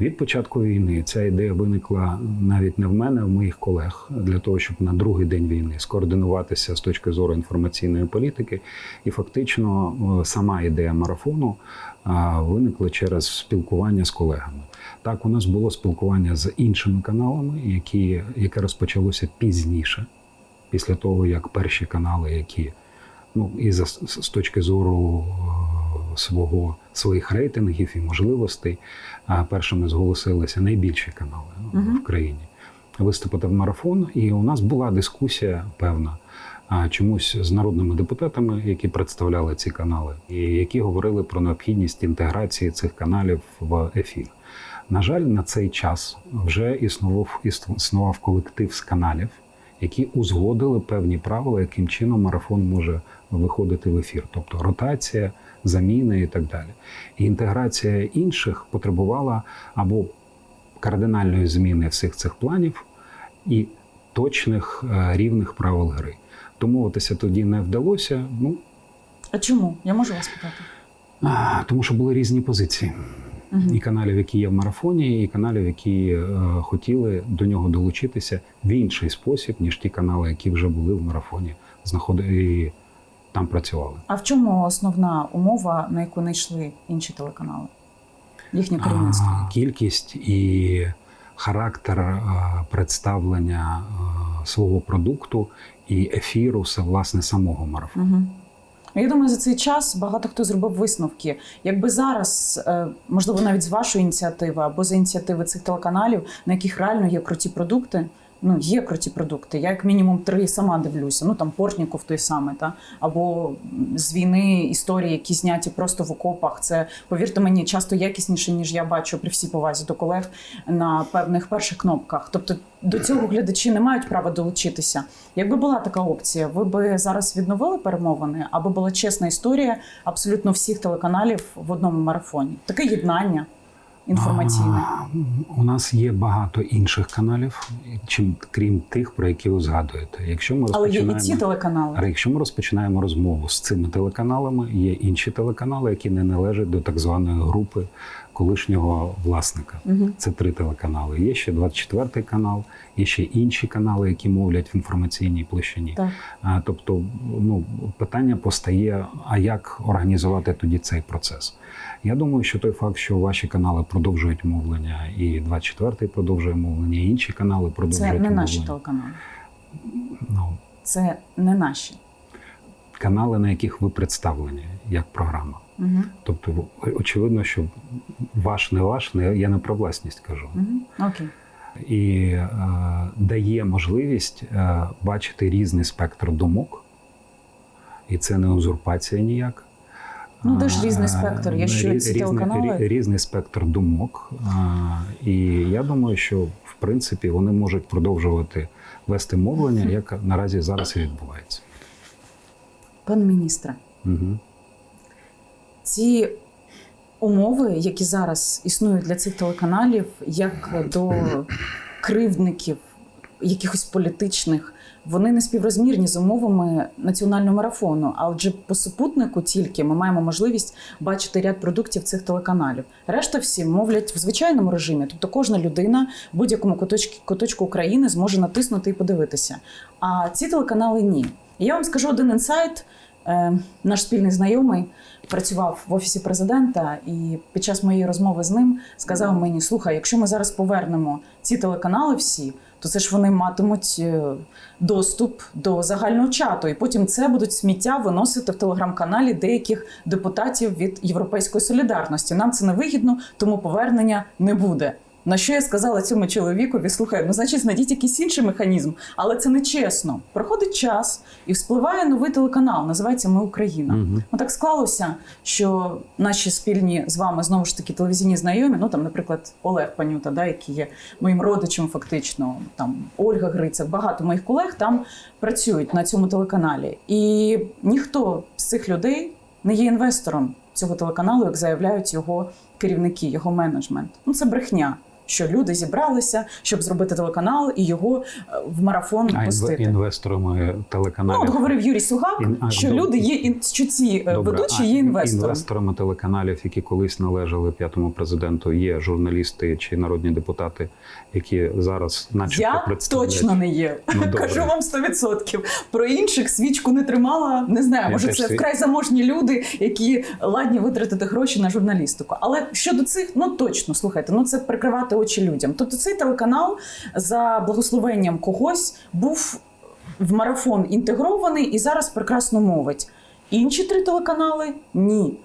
Від початку війни ця ідея виникла навіть не в мене, а в моїх колег для того, щоб на другий день війни скоординуватися з точки зору інформаційної політики. І фактично е, сама ідея марафону виникла через спілкування з колегами. Так, у нас було спілкування з іншими каналами, які, яке розпочалося пізніше, після того як перші канали, які ну і за з точки зору е, свого своїх рейтингів і можливостей, а першими зголосилися найбільші канали Мгм. в країні. Виступити в марафон, і у нас була дискусія певна. Чомусь з народними депутатами, які представляли ці канали, і які говорили про необхідність інтеграції цих каналів в ефір. На жаль, на цей час вже існував існував колектив з каналів, які узгодили певні правила, яким чином марафон може виходити в ефір, тобто ротація, заміни і так далі. І інтеграція інших потребувала або кардинальної зміни всіх цих планів і точних е, рівних правил гри. Домовитися тоді не вдалося. Ну А чому? Я можу вас питати? а, тому, що були різні позиції. Угу. і каналів, які є в марафоні, і каналів, які е, хотіли до нього долучитися в інший спосіб, ніж ті канали, які вже були в марафоні, знаходили там працювали. А в чому основна умова, на яку не йшли інші телеканали? Їхнє керівництво. Кількість і характер е, представлення е, свого продукту і ефіру все власне самого марафону. Угу. Я думаю, за цей час багато хто зробив висновки. Якби зараз, е, можливо, навіть з вашої ініціативи або з ініціативи цих телеканалів, на яких реально є круті продукти. Ну, є круті продукти. Я як мінімум три сама дивлюся. Ну там Портніков той самий, та або з війни історії, які зняті просто в окопах. Це повірте мені, часто якісніше, ніж я бачу при всій повазі до колег на певних перших кнопках. Тобто до цього глядачі не мають права долучитися. Якби була така опція, ви би зараз відновили перемовини, аби була чесна історія абсолютно всіх телеканалів в одному марафоні. Таке єднання інформаційне. У нас є багато інших каналів, чим крім тих, про які ви згадуєте. Якщо ми Але є і ці телеканали. Якщо ми розпочинаємо розмову з цими телеканалами, є інші телеканали, які не належать до так званої групи колишнього власника. Угу. Це три телеканали. Є ще 24 канал, є ще інші канали, які мовлять в інформаційній площині. Так. А, тобто, ну питання постає: а як організувати тоді цей процес? Я думаю, що той факт, що ваші канали продовжують мовлення, і 24-й продовжує мовлення, і інші канали продовжують. Це продовжують не наші мовлення. телеканали. Ну, Це не наші. канали, на яких ви представлені як програма. Угу. Тобто, очевидно, що ваш не ваш, не я не про власність кажу. Угу. Окей. І е, дає можливість е, бачити різний спектр думок, і це не узурпація ніяк. Ну, де ж різний спектр, ці різний, телеканали- різний спектр думок. І я думаю, що в принципі вони можуть продовжувати вести мовлення, як наразі зараз і відбувається. Пане міністре, Угу. Ці умови, які зараз існують для цих телеканалів, як до кривдників, якихось політичних, вони не співрозмірні з умовами національного марафону. А отже, по супутнику тільки ми маємо можливість бачити ряд продуктів цих телеканалів. Решта всі мовлять в звичайному режимі, тобто кожна людина в будь-якому куточку України зможе натиснути і подивитися. А ці телеканали ні. І я вам скажу один інсайт. Е, Наш спільний знайомий працював в офісі президента, і під час моєї розмови з ним сказав мені: слухай, якщо ми зараз повернемо ці телеканали всі, то це ж вони матимуть е, доступ до загального чату, і потім це будуть сміття виносити в телеграм-каналі деяких депутатів від Європейської солідарності. Нам це не вигідно, тому повернення не буде. На що я сказала цьому чоловікові? Слухай, ну значить, знайдіть якийсь інший механізм, але це не чесно. Проходить час і вспливає новий телеканал, називається Ми Україна. Угу. Ну так склалося, що наші спільні з вами знову ж таки телевізійні знайомі, ну там, наприклад, Олег Панюта, да, який є моїм родичем, фактично, там Ольга Грицак, багато моїх колег там працюють на цьому телеканалі. І ніхто з цих людей не є інвестором цього телеканалу, як заявляють його керівники, його менеджмент. Ну це брехня. Що люди зібралися, щоб зробити телеканал і його е, в марафон А пустити. інвесторами Ну, от говорив Юрій Сугак, Ін- а, що добре. люди є що ці е, Добре, ведучі є інвесторами. інвесторами телеканалів, які колись належали п'ятому президенту, є журналісти чи народні депутати, які зараз, начебто, Я представляють. точно не є. Ну. Кажу вам 100%. Про інших свічку не тримала. Не знаю, Я може це сві- вкрай заможні люди, які ладні витратити гроші на журналістику. Але щодо цих, ну точно слухайте, ну це прикривати очі людям. Тобто цей телеканал за благословенням когось був в марафон інтегрований і зараз прекрасно мовить. Інші три телеканали ні.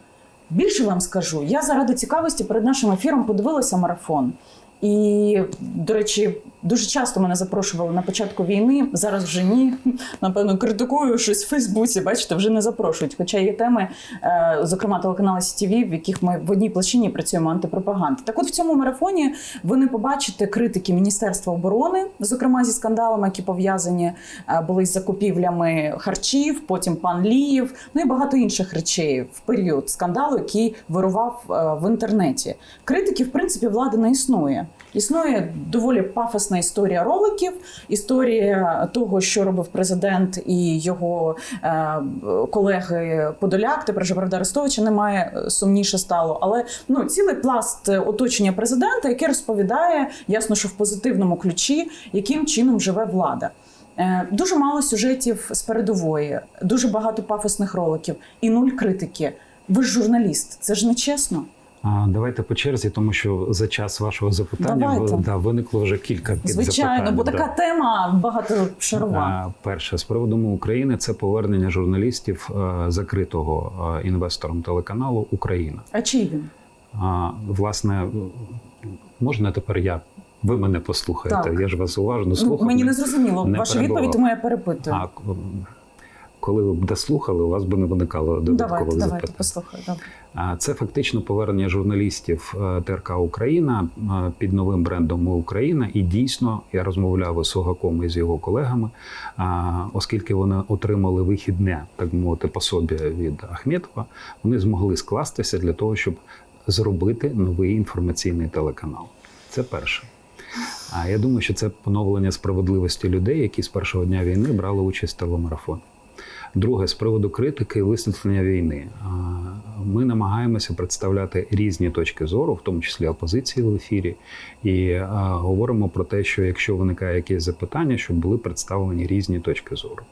Більше вам скажу, я заради цікавості перед нашим ефіром подивилася марафон. І, до речі, дуже часто мене запрошували на початку війни. Зараз вже ні. Напевно, критикую щось в Фейсбуці. Бачите, вже не запрошують. Хоча є теми, е, зокрема телеканали СТВ, в яких ми в одній площині працюємо антипропаганди. Так, от в цьому марафоні ви не побачите критики Міністерства оборони, зокрема зі скандалами, які пов'язані е, були з закупівлями харчів, потім пан Ліїв, ну і багато інших речей в період скандалу, який вирував е, в інтернеті. Критики, в принципі, влади не існує. Існує доволі пафосна історія роликів, історія того, що робив президент і його е, колеги Подоляк. Тепер же правда Арестовича немає е, сумніше стало. Але ну цілий пласт е, оточення президента, яке розповідає, ясно, що в позитивному ключі, яким чином живе влада. Е, Дуже мало сюжетів з передової, дуже багато пафосних роликів і нуль критики. Ви ж журналіст, це ж не чесно. Давайте по черзі, тому що за час вашого запитання ви- да, виникло вже кілька підзапитань. Звичайно, бо да. така тема багатошарова. А, Перше, з приводу України, це повернення журналістів е, закритого е, інвестором телеканалу Україна. А чий він? Власне, можна тепер я. Ви мене послухаєте. Так. Я ж вас уважно Ну, слухав. мені не зрозуміло не ваша перебував. відповідь, тому я перепитую. А коли ви б дослухали, у вас би не виникало додаткових давайте, давайте, послухаю. Добре. Це фактично повернення журналістів е, ТРК Україна е, під новим брендом Ми Україна. І дійсно я розмовляв із Сугаком і з його колегами, оскільки вони отримали вихідне, так мовити, пособі від Ахметова, вони змогли скластися для того, щоб зробити новий інформаційний телеканал. Це перше. А я думаю, що це поновлення справедливості людей, які з першого дня війни брали участь в телемарафоні. Друге, з приводу критики і висвітлення війни. Ми намагаємося представляти різні точки зору, в тому числі опозиції в ефірі, і говоримо про те, що якщо виникає якесь запитання, щоб були представлені різні точки зору.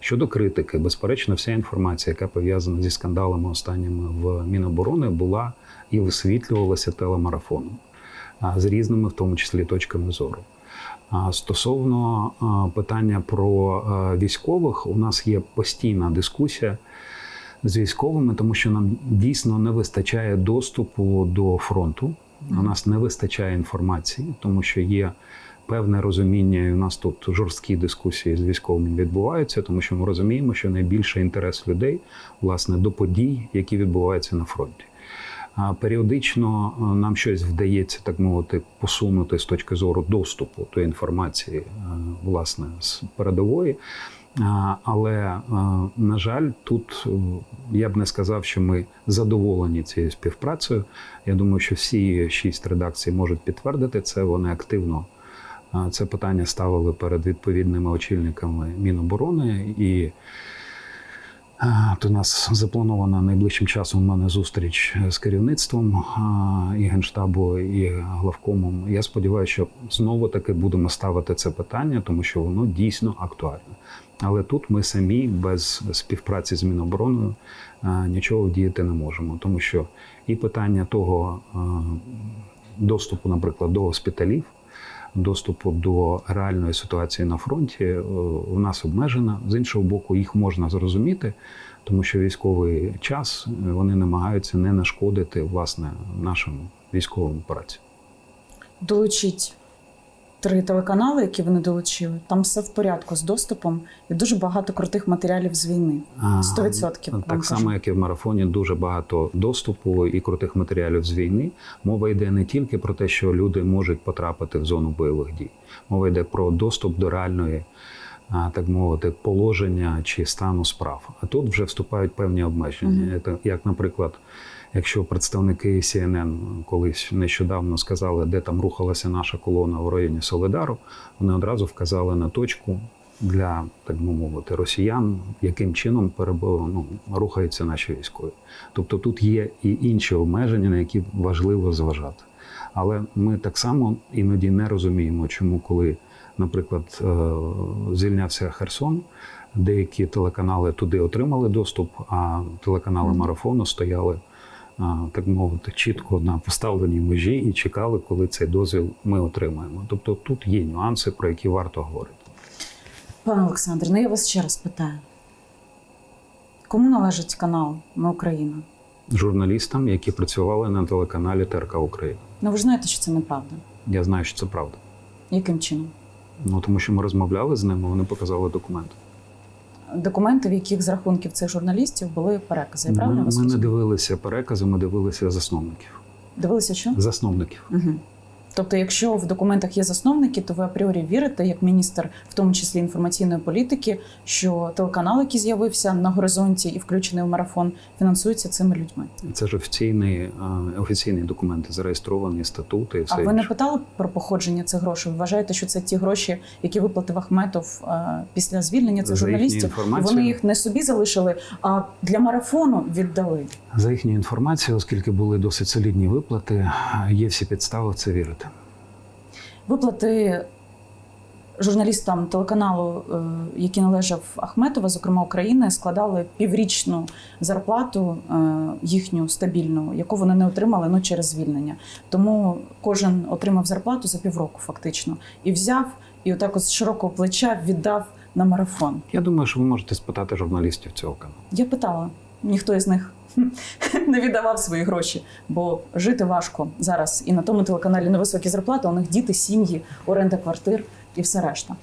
Щодо критики, безперечно, вся інформація, яка пов'язана зі скандалами останніми в Міноборони, була і висвітлювалася телемарафоном з різними, в тому числі, точками зору. Стосовно питання про військових, у нас є постійна дискусія з військовими, тому що нам дійсно не вистачає доступу до фронту. У нас не вистачає інформації, тому що є певне розуміння, і у нас тут жорсткі дискусії з військовими відбуваються, тому що ми розуміємо, що найбільший інтерес людей власне до подій, які відбуваються на фронті. Періодично е, нам щось вдається, так мовити, посунути з точки зору доступу до інформації, е, власне, з передової. Але, е, на жаль, тут я б не сказав, що ми задоволені цією співпрацею. Я думаю, що всі шість редакцій можуть підтвердити це. Вони активно це питання ставили перед відповідними очільниками Міноборони і. У нас запланована найближчим часом у мене зустріч з керівництвом і генштабу, і главкомом. Я сподіваюся, що знову таки будемо ставити це питання, тому що воно дійсно актуальне. Але тут ми самі без співпраці з Мінобороною нічого вдіяти не можемо, тому що і питання того доступу, наприклад, до госпіталів. Доступу до реальної ситуації на фронті в у нас обмежена. З іншого боку, їх можна зрозуміти, тому що військовий час е, вони намагаються не нашкодити власне нашим військовим операціям. Долучіть три телеканали, які вони долучили. Там все в порядку з доступом і дуже багато крутих матеріалів з війни. А, 100% вам Так само, як і в марафоні, дуже багато доступу і крутих матеріалів з війни. Мова йде не тільки про те, що люди можуть потрапити в зону бойових дій. Мова йде про доступ до реальної, так мовити, положення чи стану справ. А тут вже вступають певні обмеження. Це, Як, наприклад, Якщо представники CNN колись нещодавно сказали, де там рухалася наша колона в районі Соледару, вони одразу вказали на точку для, так би мовити, росіян, яким чином перебо, ну, рухаються наші військові. Тобто тут є і інші обмеження, на які важливо зважати. Але ми так само іноді не розуміємо, чому, коли, наприклад, е, звільнявся Херсон, деякі телеканали туди отримали доступ, а телеканали марафону стояли, так мовити, чітко на поставленій межі і чекали, коли цей дозвіл ми отримаємо. Тобто тут є нюанси, про які варто говорити. Пане Олександре, ну я вас ще раз питаю. Кому належить канал Ми Україна? Журналістам, які працювали на телеканалі ТРК Україна. Ну ви ж знаєте, що це неправда. Я знаю, що це правда. Яким чином? Ну тому що ми розмовляли з ними, вони показали документи. Документи, в яких з рахунків цих журналістів були перекази. Я правильно Ми, ми не дивилися перекази, ми дивилися засновників. Дивилися, що? Засновників. Угу. Тобто, якщо в документах є засновники, то ви апріорі вірите, як міністр, в тому числі інформаційної політики, що телеканал, який з'явився на горизонті і включений в марафон, фінансується цими людьми. Це ж офіційний, офіційні документи, зареєстровані статути і все А ви не питали про походження цих грошей? Ви вважаєте, що це ті гроші, які виплатив Ахметов після звільнення цих За журналістів? І вони їх не собі залишили, а для марафону віддали. За їхньою інформацією, оскільки були досить солідні виплати, є всі підстави в це вірити. Виплати журналістам телеканалу, е, який належав Ахметова, зокрема України, складали піврічну зарплату е, їхню стабільну, яку вони не отримали ну, через звільнення. Тому кожен отримав зарплату за півроку, фактично, і взяв і отак от з широкого плеча віддав на марафон. Я думаю, що ви можете спитати журналістів цього каналу. Я питала, ніхто із них не віддавав свої гроші, бо жити важко зараз. І на тому телеканалі невисокі зарплати, у них діти, сім'ї, оренда квартир і все решта.